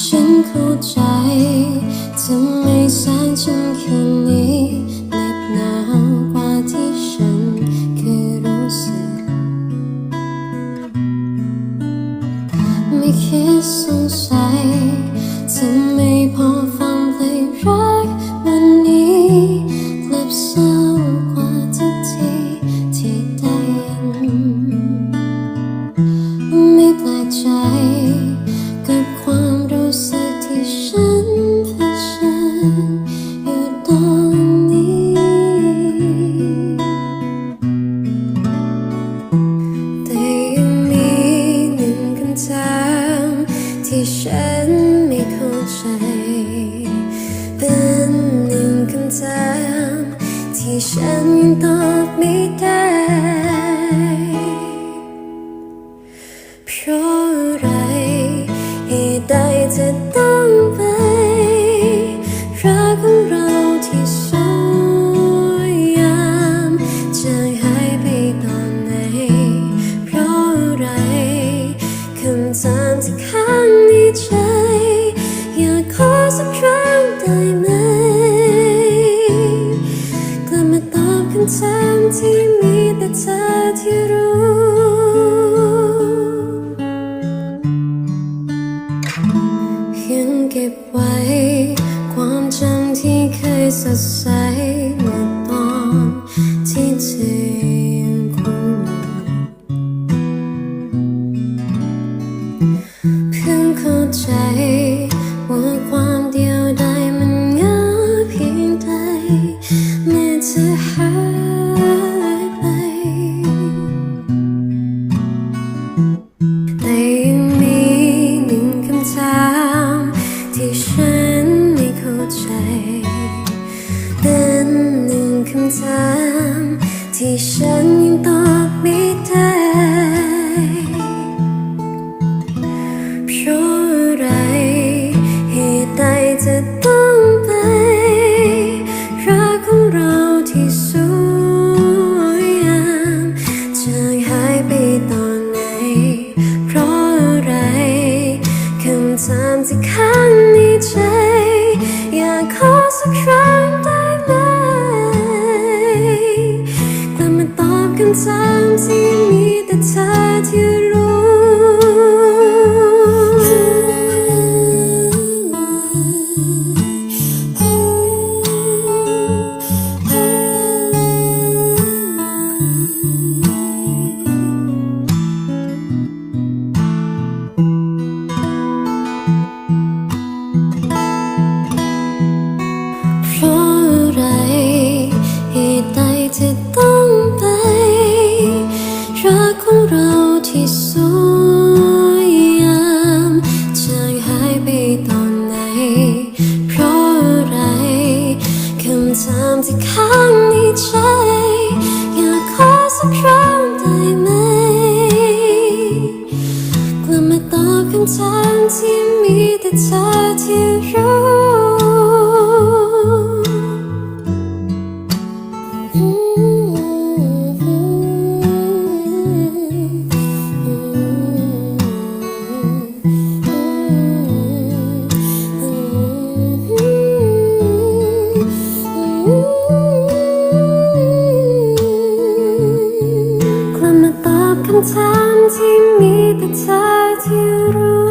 ฉันเข้าใจทำไมแสงฉันแค่นี้เล็บหกว่าที่ฉันเคยรู้สึก ไม่คิดสงสัยจะไม่พอ ตอบไม่ได้ ที่มีแต่เธอที่รู้ยังเก็บไว้ ความจำที่เคยสดใสำถามที่ฉันยังตอบไม่ได้เพราะอะไรเหตุใดจะต้องไป รักของเราที่สวยงามจะหายไปตอนไหน เพราะอะไรคำถามที่ข้างในใจ อยากขอสักครั้งำถามที่ เธอที่รู้กลับมาตอบคำถามที่มีแต่เธอที่รู้